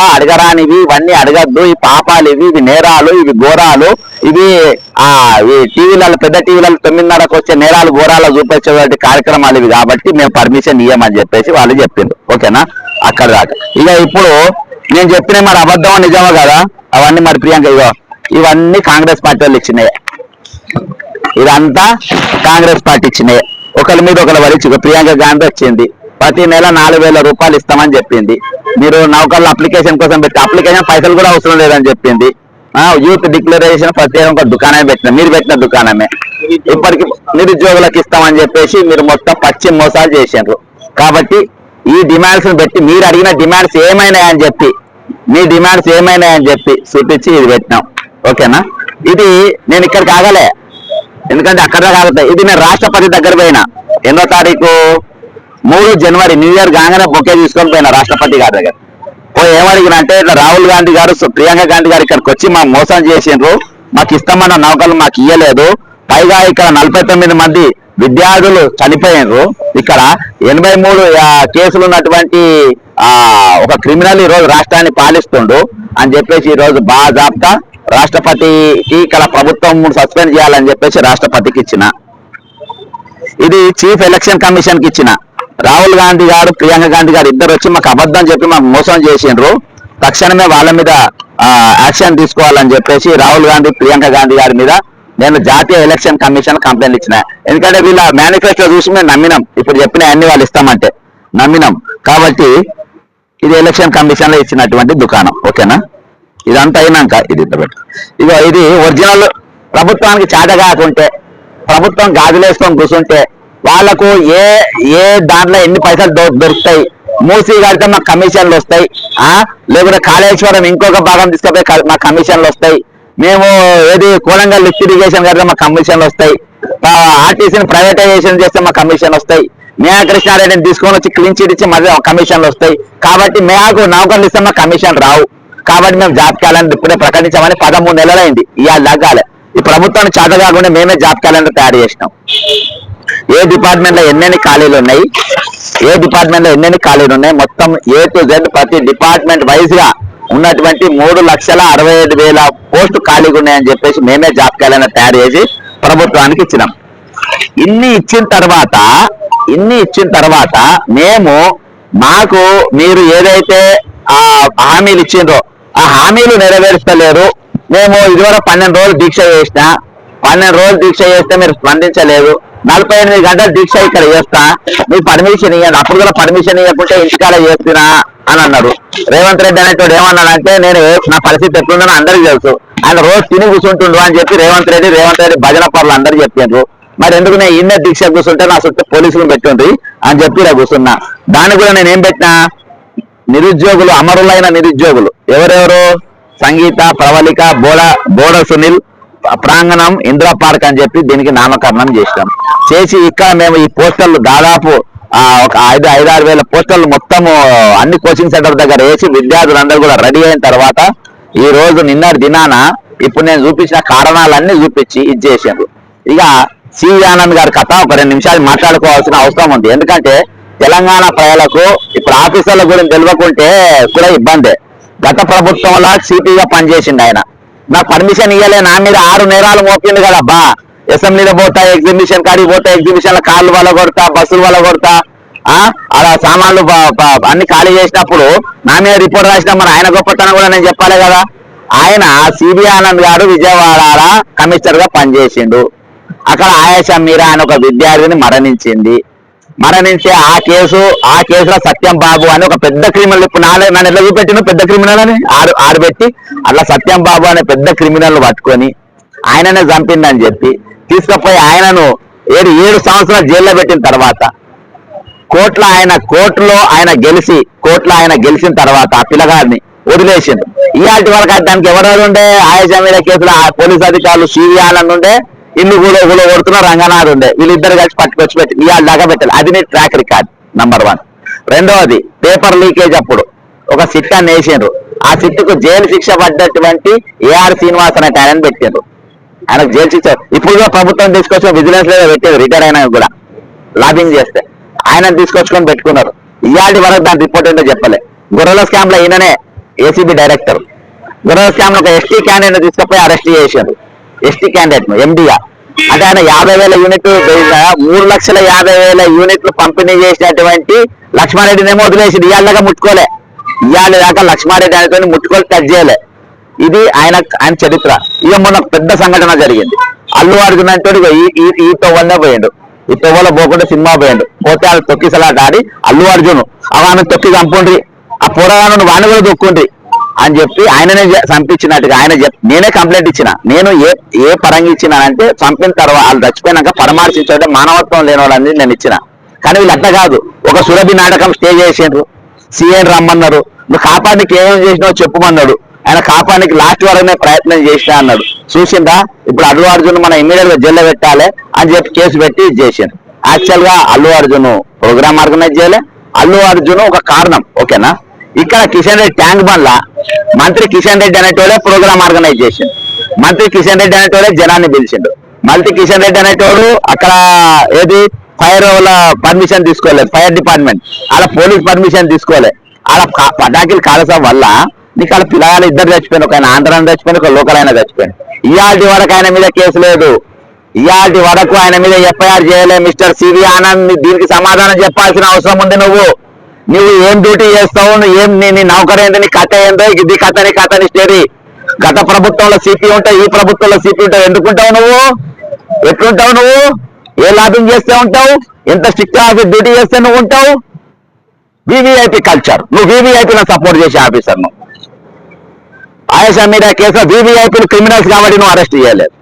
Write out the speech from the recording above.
కూడా అడగరానివి ఇవన్నీ అడగద్దు. ఈ పాపాలు ఇవి ఇవి నేరాలు ఇవి ఘోరాలు. ఇవి ఆ ఈ టీవీలలో పెద్ద టీవీలలో తొమ్మిదిన్నరకు వచ్చే నేరాలు ఘోరాలు చూపించేటువంటి కార్యక్రమాలు ఇవి కాబట్టి మేము పర్మిషన్ ఇయ్యమని చెప్పేసి వాళ్ళు చెప్పిండ్రు. ఓకేనా? అక్కడ దాకా. ఇక ఇప్పుడు నేను చెప్పిన మరి అబద్ధం నిజమో కదా? అవన్నీ మరి ప్రియాంక ఇగో ఇవన్నీ కాంగ్రెస్ పార్టీ వాళ్ళు ఇచ్చినాయి. ఇదంతా కాంగ్రెస్ పార్టీ ఇచ్చినాయి. ఒకరి మీద ఒకరు పడి ప్రియాంక గాంధీ వచ్చింది. ప్రతి నెల నాలుగు వేల రూపాయలు ఇస్తామని చెప్పింది. మీరు నౌకర్ల అప్లికేషన్ కోసం పెట్టి అప్లికేషన్ పైసలు కూడా అవసరం లేదని చెప్పింది. యూత్ డిక్లరేషన్ ప్రత్యేకం ఒక దుకాణమే పెట్టిన. మీరు పెట్టిన దుకాణమే. ఇప్పటికి నిరుద్యోగులకు ఇస్తామని చెప్పేసి మీరు మొత్తం పచ్చి మోసాలు చేశారు కాబట్టి ఈ డిమాండ్స్ పెట్టి మీరు అడిగిన డిమాండ్స్ ఏమైనాయని చెప్పి మీ డిమాండ్స్ ఏమైనాయని చెప్పి చూపించి ఇది పెట్టినాం. ఓకేనా? ఇది నేను ఇక్కడికి ఆగలే. ఎందుకంటే అక్కడ కాగుతాయి ఇది నేను రాష్ట్రపతి దగ్గర పోయినా. ఎన్నో తారీఖు? మూడు జనవరి న్యూ ఇయర్ కాగానే బొకే తీసుకొని పోయిన రాష్ట్రపతి గారి దగ్గర. పోయి ఏమడిగిన అంటే ఇట్లా రాహుల్ గాంధీ గారు ప్రియాంక గాంధీ గారు ఇక్కడికి వచ్చి మా మోసం చేసిండ్రు. మాకు ఇస్తామన్న నౌకలు మాకు ఇయ్యలేదు. పైగా ఇక్కడ నలభై తొమ్మిది మంది విద్యార్థులు చనిపోయినరు ఇక్కడ ఎనభై మూడు కేసులు ఉన్నటువంటి ఆ ఒక క్రిమినల్ ఈ రోజు రాష్ట్రాన్ని పాలిస్తుండు అని చెప్పేసి ఈ రోజు బాగా జాబితా రాష్ట్రపతికి ఇక్కడ ప్రభుత్వం సస్పెండ్ చేయాలని చెప్పేసి రాష్ట్రపతికి ఇచ్చిన. ఇది చీఫ్ ఎలక్షన్ కమిషన్కి ఇచ్చిన. రాహుల్ గాంధీ గారు ప్రియాంక గాంధీ గారు ఇద్దరు వచ్చి మాకు అబద్ధం చెప్పి మాకు మోసం చేసిండ్రు. తక్షణమే వాళ్ళ మీద యాక్షన్ తీసుకోవాలని చెప్పేసి రాహుల్ గాంధీ ప్రియాంక గాంధీ గారి మీద నేను జాతీయ ఎలక్షన్ కమిషన్ కంప్లైంట్ ఇచ్చిన. ఎందుకంటే వీళ్ళ మేనిఫెస్టో చూసి మేము నమ్మినాం. ఇప్పుడు చెప్పిన అన్ని వాళ్ళు ఇస్తామంటే నమ్మినాం. కాబట్టి ఇది ఎలక్షన్ కమిషన్లో ఇచ్చినటువంటి దుకాణం. ఓకేనా? ఇదంతా అయినాక ఇది ఇగో ఇది ఒరిజినల్ ప్రభుత్వానికి చేత కాకుంటే ప్రభుత్వం గాజులేసుకొని కూర్చుంటే వాళ్ళకు ఏ ఏ దాంట్లో ఎన్ని పైసలు దొరుకుతాయి? మూసీ కడితే మాకు కమిషన్లు వస్తాయి. ఆ? లేకుంటే కాళేశ్వరం ఇంకొక భాగం తీసుకపోయి మా మాకు కమిషన్లు వస్తాయి. మేము ఏది కూలంగా లిఫ్ట్ ఇరిగేషన్ కడితే మాకు కమిషన్లు వస్తాయి. ఆర్టీసీని ప్రైవేటైజేషన్ చేస్తే మాకు కమిషన్ వస్తాయి. మేఘ కృష్ణారెడ్డిని తీసుకొని వచ్చి క్లీన్ చిట్ ఇచ్చి మళ్ళీ కమిషన్లు వస్తాయి. కాబట్టి మేకు నౌకర్లు ఇస్తే మాకు కమిషన్ రావు. కాబట్టి మేము జాబ్ క్యాలెండర్ ఇప్పుడే ప్రకటించామని పదమూడు నెలలైంది. ఇవాళ దగ్గాలి ఈ ప్రభుత్వాన్ని చేత కాకుండా మేమే జాబ్ క్యాలెండర్ తయారు చేసినాం. ఏ డిపార్ట్మెంట్లో ఎన్నెన్ని ఖాళీలు ఉన్నాయి? ఏ డిపార్ట్మెంట్లో ఎన్నెన్ని ఖాళీలు ఉన్నాయి? మొత్తం ఏ టు జెడ్ ప్రతి డిపార్ట్మెంట్ వైజ్గా ఉన్నటువంటి మూడు లక్షల అరవై ఐదు వేల పోస్టు ఖాళీగా ఉన్నాయని చెప్పేసి మేమే జాబ్ క్యాలెండర్ తయారు చేసి ప్రభుత్వానికి ఇచ్చినాం. ఇన్ని ఇచ్చిన తర్వాత ఇన్ని ఇచ్చిన తర్వాత మేము మాకు మీరు ఏదైతే ఆ హామీలు ఇచ్చిండ్రో ఆ హామీలు నెరవేర్చలేరు మేము ఇదివరకు పన్నెండు రోజులు దీక్ష చేసిన పన్నెండు రోజులు దీక్ష చేస్తే మీరు స్పందించలేదు. నలభై ఎనిమిది గంటలు దీక్ష ఇక్కడ చేస్తా. మీ పర్మిషన్ ఇవ్వండి అప్పుడు కూడా పర్మిషన్ ఇవ్వకుంటే ఇంటికాడ చేస్తున్నా అని అన్నారు. రేవంత్ రెడ్డి అనేటోడు ఏమన్నాడంటే నేను నా పరిస్థితి ఎట్లుందని అందరికీ తెలుసు. ఆయన రోజు తిని కూర్చుంటుండు అని చెప్పి రేవంత్ రెడ్డి రేవంత్ రెడ్డి భజన పనులు అందరూ చెప్పిండ్రు మరి ఎందుకు నేను ఇన్న దీక్ష కూర్చుంటే నా చుట్టూ పోలీసులు పెట్టుంది అని చెప్పి ఇలా కూర్చున్నా దాన్ని కూడా నేను ఏం పెట్టినా? నిరుద్యోగులు అమరులైన నిరుద్యోగులు. ఎవరెవరు? సంగీత ప్రవళిక బోడ బోడ సునీల్ ప్రాంగణం ఇందిరా పార్క్ అని చెప్పి దీనికి నామకరణం చేసినాం చేసి ఇక్కడ మేము ఈ పోస్టర్లు దాదాపు ఒక ఐదు ఐదారు వేల పోస్టర్లు మొత్తము అన్ని కోచింగ్ సెంటర్ దగ్గర వేసి విద్యార్థులందరూ కూడా రెడీ అయిన తర్వాత ఈ రోజు నిన్నటి దినాన ఇప్పుడు నేను చూపించిన కారణాలన్నీ చూపించి ఇది చేసారు ఇక సి ఆనంద్ గారి కథ ఒక రెండు నిమిషాలు మాట్లాడుకోవాల్సిన అవసరం ఉంది. ఎందుకంటే తెలంగాణ ప్రజలకు ఇప్పుడు ఆఫీసర్ల గురించి తెలియకుంటే కూడా ఇబ్బందే. గత ప్రభుత్వంలో సిపిగా పనిచేసింది ఆయన. నాకు పర్మిషన్ ఇవ్వలే నా మీద ఆరు నేరాలు మోపింది కదబ్బా అసెంబ్లీలో పోతా ఎగ్జిబిషన్ కాడికి పోతా ఎగ్జిబిషన్లో కార్లు వల్ల కొడతా బస్సులు వల్ల కొడతా ఆ? అలా సామాన్లు అన్ని ఖాళీ చేసినప్పుడు నా మీద రిపోర్ట్ రాసిన మరి ఆయన గొప్పతనం కూడా నేను చెప్పాలి కదా. ఆయన సిబి ఆనంద్ గారు విజయవాడ కమిషనర్గా పనిచేసిండు. అక్కడ ఆయేషా మీరా అని ఒక విద్యార్థిని మరణించింది. మరణించే ఆ కేసు ఆ కేసులో సత్యం బాబు అని ఒక పెద్ద క్రిమినల్ ఇప్పుడు నాలుగు నన్ను ఎట్లా చూపెట్టిన పెద్ద క్రిమినల్ అని? ఆరు ఆడబెట్టి అట్లా సత్యం బాబు అనే పెద్ద క్రిమినల్ పట్టుకొని ఆయననే చంపిందని చెప్పి తీసుకుపోయి ఆయనను ఏడు ఏడు సంవత్సరాలు జైల్లో పెట్టిన తర్వాత కోర్టులో ఆయన కోర్టులో ఆయన గెలిచి కోర్టులో ఆయన గెలిచిన తర్వాత ఆ పిల్లగాడిని వదిలేసిండు. ఇలాంటి వరకు దానికి ఎవరెవరు ఉండే ఆయా మీద కేసులో ఆ పోలీస్ అధికారులు సివి ఉండే ఇల్లు కూడా కూడా కొడుతున్న రంగనాథ్ ఉండే. వీళ్ళిద్దరు కలిసి పట్టుకొచ్చి పెట్టి ఇవాళ దాకా పెట్టాలి. అది నీ ట్రాక్ రికార్డ్ నంబర్ వన్ రెండవది పేపర్ లీకేజ్ అప్పుడు. ఒక సిట్ అని వేసిండ్రు. ఆ సిట్టుకు జైలు శిక్ష పడ్డటువంటి ఏఆర్ శ్రీనివాస్ అనే ఆయన పెట్టిండ్రు. ఆయనకు జైలు శిక్ష ఇప్పుడు కూడా ప్రభుత్వం తీసుకొచ్చిన విజిలెన్స్ లేదా పెట్టేది రిటైర్ అయినా కూడా. లాబింగ్ చేస్తే. ఆయన తీసుకొచ్చుకొని పెట్టుకున్నారు. ఇవాళ వరకు దాని రిపోర్ట్ ఏంటో చెప్పలే. గొర్రెల స్కామ్లో ఈయననే ఏసీబీ డైరెక్టర్ గొర్రెల స్కామ్ ఒక ఎస్టీ క్యాండిడేట్ తీసుకుపోయి అరెస్ట్ చేశారు ఎస్టీ క్యాండిడేట్ను ఎండిగా అంటే ఆయన యాభై వేల యూనిట్లు మూడు లక్షల యాభై వేల యూనిట్లు పంపిణీ చేసినటువంటి లక్ష్మారెడ్డి ఏమో వదిలేసి ఇవాళగా ముట్టుకోలే. ఇవాళ దాకా లక్ష్మారెడ్డి ఆయనతో ముట్టుకోలు టచ్ చేయలే. ఇది ఆయన ఆయన చరిత్ర. ఇక మొన్న పెద్ద సంఘటన జరిగింది. అల్లు అర్జున్ అంటే ఈ ఈ- ఈ తొవ్వలనే పోయిండు. ఈ తొవ్వలో పోకుండా సినిమా పోయిండు. పోతే వాళ్ళు తొక్కిసలాట ఆడి అల్లు అర్జును. అవన్నీ తొక్కి చంపుండ్రి. ఆ పోరగాను వాణి కూడా తొక్కుండ్రి అని చెప్పి ఆయననే చంపించినట్టుగా ఆయన చెప్ నేనే కంప్లైంట్ ఇచ్చిన. నేను ఏ ఏ పరంగా ఇచ్చినానంటే చంపిన తర్వాత వాళ్ళు చచ్చిపోయినాక పరమార్శించే మానవత్వం లేని వాళ్ళని నేను ఇచ్చిన. కానీ వీళ్ళు అట్లా కాదు. ఒక సురభి నాటకం స్టే చేసిండ్రు. సీఎం రమ్మన్నారు. నువ్వు కాపాడికి ఏమేమి చేసినావు చెప్పమన్నాడు. ఆయన కాపాడికి లాస్ట్ వరకునే ప్రయత్నం చేసినా అన్నాడు. చూసిందా ఇప్పుడు అల్లు అర్జున్ మన ఇమీడియట్గా జైల్లో పెట్టాలి అని చెప్పి కేసు పెట్టి ఇది చేసిండు. యాక్చువల్గా అల్లు అర్జున్ ప్రోగ్రామ్ ఆర్గనైజ్ చేయలే. అల్లు అర్జున్ ఒక కారణం. ఓకేనా? ఇక్కడ కిషన్ రెడ్డి ట్యాంక్ బండ్ల మంత్రి కిషన్ రెడ్డి అనేటోడే ప్రోగ్రామ్ ఆర్గనైజ్ చేసిండు. మంత్రి కిషన్ రెడ్డి అనేటోడే జనాన్ని పిలిచిండు. మంత్రి కిషన్ రెడ్డి అనేటోడు అక్కడ ఏది? ఫైర్ వాళ్ళ పర్మిషన్ తీసుకోలేదు. Fire department. అలా పోలీస్ పర్మిషన్ తీసుకోలేదు అలా పటాకిలు కాలసం వల్ల నీకు అలా పిల్లగాలు ఇద్దరు చచ్చిపోయిన ఒక ఆయన ఆంధ్రాన్ని చచ్చిపోయిన ఒక లోకల్ ఆయన చచ్చిపోయింది ఇయాల్టి వరకు ఆయన మీద కేసు లేదు. ఇయాల్టి వరకు ఆయన మీద ఎఫ్ఐఆర్ చేయలే మిస్టర్ సివి ఆనంద్. దీనికి సమాధానం చెప్పాల్సిన అవసరం ఉంది నువ్వు. నువ్వు ఏం డ్యూటీ చేస్తావు? ఏం నీ నీ ఏంటి నీ కథ ఏందో? ఇది కథ నీ కథ నీ గత ప్రభుత్వంలో సిపి ఉంటావు ఈ ప్రభుత్వంలో సిపి ఉంటావు. ఎందుకుంటావు నువ్వు? ఎట్లుంటావు నువ్వు? ఏ లాభం చేస్తే ఉంటావు? ఎంత స్ట్రిక్ట్ ఆఫీస్ డ్యూటీ చేస్తే నువ్వు ఉంటావు? వివిఐపి కల్చర్ నువ్వు వివిఐపీలను సపోర్ట్ చేసే ఆఫీసర్ నువ్వు. ఆయేషా మీద కేసు వివిఐపీలు క్రిమినల్స్ కాబట్టి నువ్వు అరెస్ట్ చేయలేదు.